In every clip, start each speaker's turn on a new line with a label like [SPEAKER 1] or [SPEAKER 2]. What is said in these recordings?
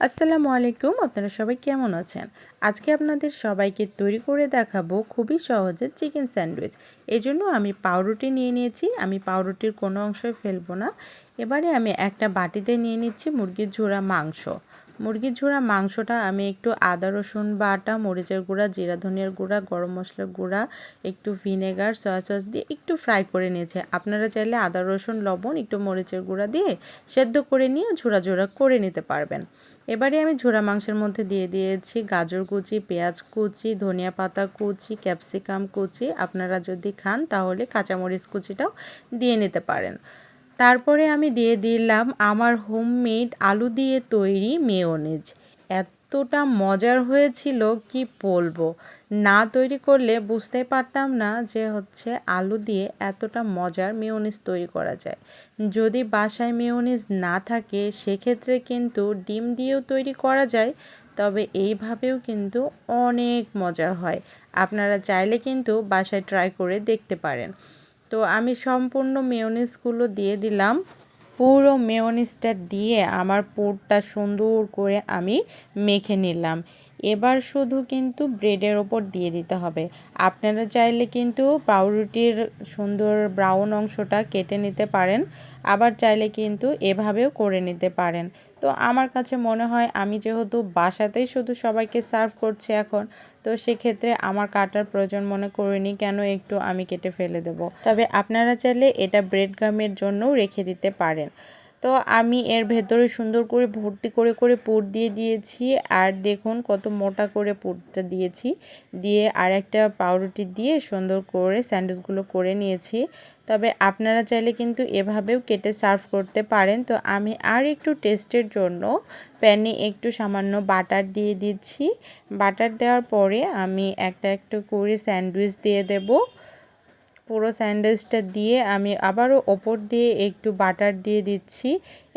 [SPEAKER 1] আসসালামু আলাইকুম, আপনারা সবাই কেমন আছেন? আজকে আপনাদের সবাইকে তৈরি করে দেখাবো খুবই সহজে চিকেন স্যান্ডউইচ। এই জন্য আমি পাউরুটি নিয়ে নিয়েছি, আমি পাউরুটির কোনো অংশই ফেলব না। এবারে আমি একটা বাটিতে নিয়ে নিচ্ছি মুরগির ঝোড়া মাংস। মুরগির ঝোড়া, মাংসটা আমি একটু আদা, রসুন বাটা, মরিচের গুঁড়া, জিরা, ধনিয়ার গুঁড়া, গরম মশলার গুঁড়া, একটু ভিনেগার, সয়া সস দিয়ে একটু ফ্রাই করে নিয়েছে। আপনারা চাইলে আদা, রসুন, লবণ, একটু মরিচের গুঁড়া দিয়ে সেদ্ধ করে নিয়ে ঝোড়া ঝোড়া করে নিতে পারবেন। এবারে আমি ঝোড়া মাংসের মধ্যে দিয়ে দিয়েছি গাজর কুচি, পেঁয়াজ কুচি, ধনিয়া পাতা কুচি, ক্যাপসিকাম কুচি। আপনারা যদি খান তাহলে কাঁচামরিচ কুচিটাও দিয়ে নিতে পারেন। তারপরে আমি দিয়ে দিলাম আমার হোমমেড আলু দিয়ে তৈরি মেয়োনিজ। এতটা মজার হয়েছিল, কি বলব? না তৈরি করলে বুঝতে পারতাম না যে হচ্ছে আলু দিয়ে এতটা মজার মেয়োনিজ তৈরি করা যায়। যদি বাসায় মেয়োনিজ না থাকে, সেক্ষেত্রে কিন্তু ডিম দিয়েও তৈরি করা যায়, তবে এইভাবেও কিন্তু অনেক মজার হয়। আপনারা চাইলে কিন্তু বাসায় ট্রাই করে দেখতে পারেন। তো আমি সম্পূর্ণ মেয়নিজগুলো দিয়ে দিলাম। পুরো মেয়নিসটা দিয়ে আমার পুরটা সুন্দর করে আমি মেখে নিলাম। এবার শুধু কিন্তু ব্রেডের ওপর দিয়ে দিতে হবে। আপনারা চাইলে কিন্তু পাউরুটির সুন্দর ব্রাউন অংশটা কেটে নিতে পারেন, আবার চাইলে কিন্তু এভাবেও করে নিতে পারেন। তো আমার কাছে মনে হয় আমি যেহেতু বাসাতেই শুধু সবাইকে সার্ভ করছি এখন, তো সেক্ষেত্রে আমার কাটার প্রয়োজন মনে করিনি, কেন একটু আমি কেটে ফেলে দেব। তবে আপনারা চাইলে এটা ব্রেড গামের জন্যও রেখে দিতে পারেন। তো আমি এর ভেতরে সুন্দর করে ভর্তি করে করে পুর দিয়ে দিয়েছি। আর দেখুন কত মোটা করে পুরটা দিয়েছি। দিয়ে আর একটা পাউরুটি দিয়ে সুন্দর করে স্যান্ডউইচগুলো করে নিয়েছি। তবে আপনারা চাইলে কিন্তু এভাবেও কেটে সার্ভ করতে পারেন। তো আমি আর একটু টেস্টের জন্য প্যানে একটু সামান্য বাটার দিয়ে দিচ্ছি। বাটার দেওয়ার পরে আমি একটা, একটু করে স্যান্ডউইচ দিয়ে দেবো। পুরো স্যান্ডউইচটা দিয়ে আমি আবারও ওপর দিয়ে একটু বাটার দিয়ে দিচ্ছি।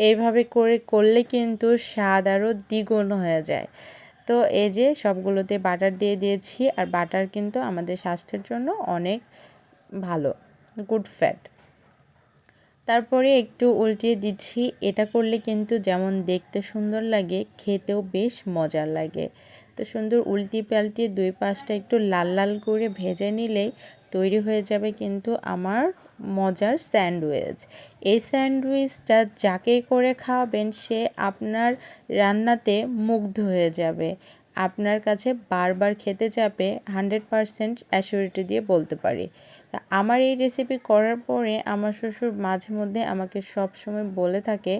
[SPEAKER 1] এইভাবে করে করলে কিন্তু স্বাদ আরও দ্বিগুণ হয়ে যায়। তো এই যে সবগুলোতে বাটার দিয়ে দিয়েছি আর বাটার কিন্তু আমাদের স্বাস্থ্যের জন্য অনেক ভালো, গুড ফ্যাট। তারপরে একটু উল্টিয়ে দিচ্ছি। এটা করলে কিন্তু যেমন দেখতে সুন্দর লাগে, খেতেও বেশ মজার লাগে। তো সুন্দর উল্টি পাল্টিয়ে দুই পাশটা একটু লাল লাল করে ভেজে নিলেই তৈরি হয়ে যাবে কিন্তু আমার মজার স্যান্ডউইচ। এই স্যান্ডউইচটা যাকে করে খাওয়াবেন সে আপনার রান্নাতে মুগ্ধ হয়ে যাবে। আপনার কাছে বারবার খেতে চাপে হান্ড্রেড পারসেন্ট অ্যাসিউরিটি দিয়ে বলতে পারি। আমার এই রেসিপি করার পরে আমার শ্বশুর মাঝে মধ্যে আমাকে সব সময় বলে থাকে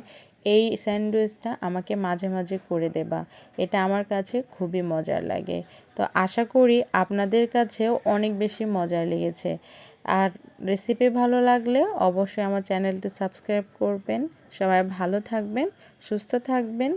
[SPEAKER 1] এই স্যান্ডউইচটা আমাকে মাঝে মাঝে করে দেবা। এটা আমার কাছে খুবই মজার লাগে। তো আশা করি আপনাদের কাছেও অনেক বেশি মজার লেগেছে। আর রেসিপি ভালো লাগলে অবশ্যই আমার চ্যানেলটি সাবস্ক্রাইব করবেন। সবাই ভালো থাকবেন, সুস্থ থাকবেন।